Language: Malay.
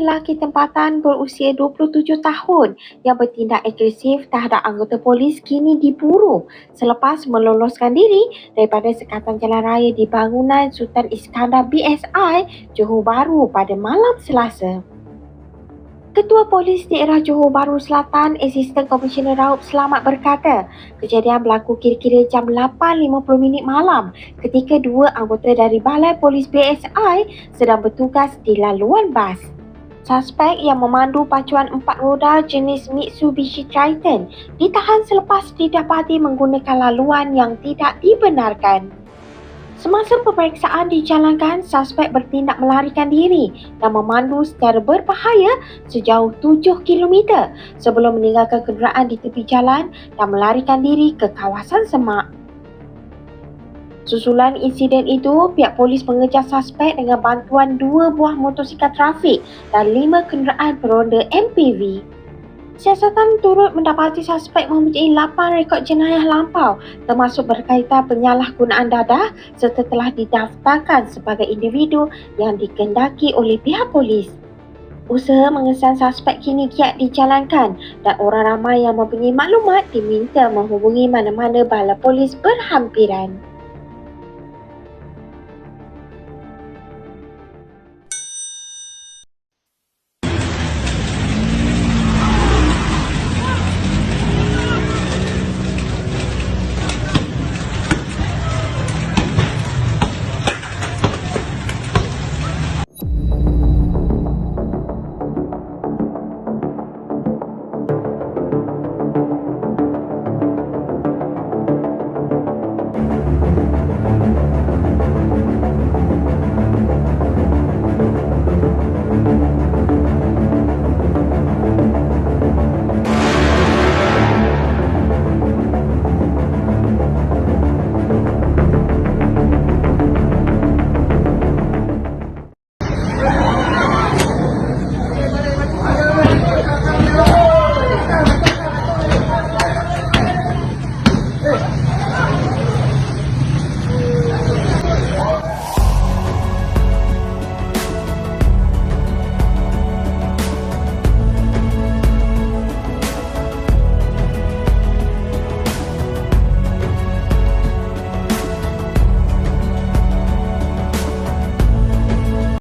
Lelaki tempatan berusia 27 tahun yang bertindak agresif terhadap anggota polis kini diburu selepas meloloskan diri daripada sekatan jalan raya di bangunan Sultan Iskandar BSI Johor Bahru pada malam Selasa. Ketua Polis Daerah Johor Bahru Selatan, Asisten Komisioner Raup Selamat berkata, kejadian berlaku kira-kira jam 8.50 minit malam ketika dua anggota dari Balai Polis BSI sedang bertugas di laluan bas. Suspek yang memandu pacuan empat roda jenis Mitsubishi Triton ditahan selepas didapati menggunakan laluan yang tidak dibenarkan. Semasa pemeriksaan dijalankan, suspek bertindak melarikan diri dan memandu secara berbahaya sejauh 7 km sebelum meninggalkan kenderaan di tepi jalan dan melarikan diri ke kawasan semak. Susulan insiden itu, pihak polis mengejar suspek dengan bantuan dua buah motosikal trafik dan lima kenderaan peronda MPV. Siasatan turut mendapati suspek mempunyai 8 rekod jenayah lampau termasuk berkaitan penyalahgunaan dadah serta telah didaftarkan sebagai individu yang dikendaki oleh pihak polis. Usaha mengesan suspek kini kiat dijalankan dan orang ramai yang mempunyai maklumat diminta menghubungi mana-mana bala polis berhampiran.